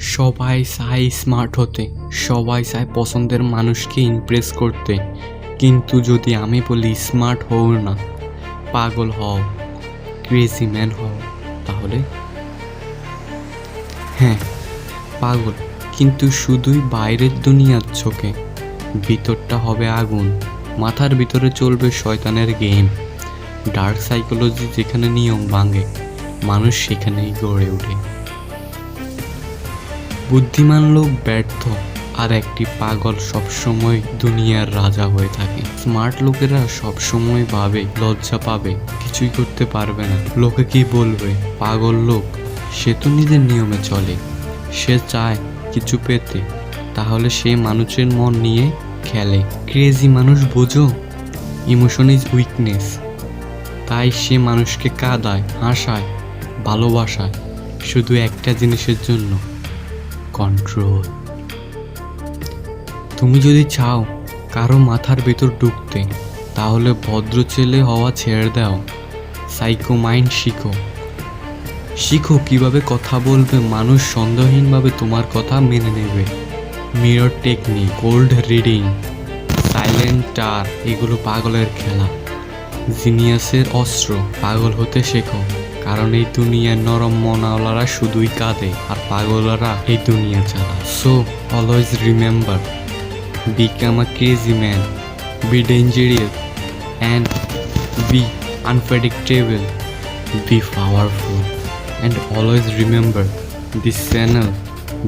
সবাই চায় স্মার্ট হতে, সবাই চায় পছন্দের মানুষকে ইমপ্রেস করতে। কিন্তু যদি আমি বলি স্মার্ট হও না, পাগল হও ক্রেজি ম্যান হও, তাহলে? হ্যাঁ পাগল। কিন্তু শুধুই বাইরের দুনিয়ার চোখে। ভিতরটা হবে আগুন, মাথার ভিতরে চলবে শয়তানের গেম ডার্ক সাইকোলজি যেখানে নিয়ম ভাঙে, মানুষ সেখানেই গড়ে ওঠে। বুদ্ধিমান লোক ব্যর্থ আর একটি পাগল সবসময় দুনিয়ার রাজা হয়ে থাকে। স্মার্ট লোকেরা সবসময় ভাবে, লজ্জা পাবে, কিছুই করতে পারবে না। লোকে কি বলবে? পাগল লোক, সে তো নিজের নিয়মে চলে। সে চায় কিছু পেতে। তাহলে সে মানুষের মন নিয়ে খেলে। ক্রেজি মানুষ বোঝো? ইমোশন ইজ উইকনেস তাই সে মানুষকে কাঁদায়, হাসায়, ভালোবাসায়। শুধু একটা জিনিসের জন্য। কন্ট্রোল তুমি যদি চাও কারও মাথার ভেতর ঢুকতে, তাহলে ভদ্র ছেলে হওয়া ছেড়ে দাও। সাইকো মাইন্ড শিখো। শিখো কীভাবে কথা বলবে, মানুষ সন্দেহহীনভাবে তোমার কথা মেনে নেবে। Mirror technique cold reading silent টার এগুলো পাগলের খেলা। জিনিয়াসের অস্ত্র, পাগল হতে শেখো। কারণ এই দুনিয়ার নরম মনাওয়ালারা শুধুই কাঁদে আর পাগলারা এই দুনিয়া চালা so always remember become a crazy man be dangerous and be unpredictable be powerful and always remember, this channel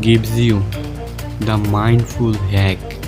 gives you the mindful hack.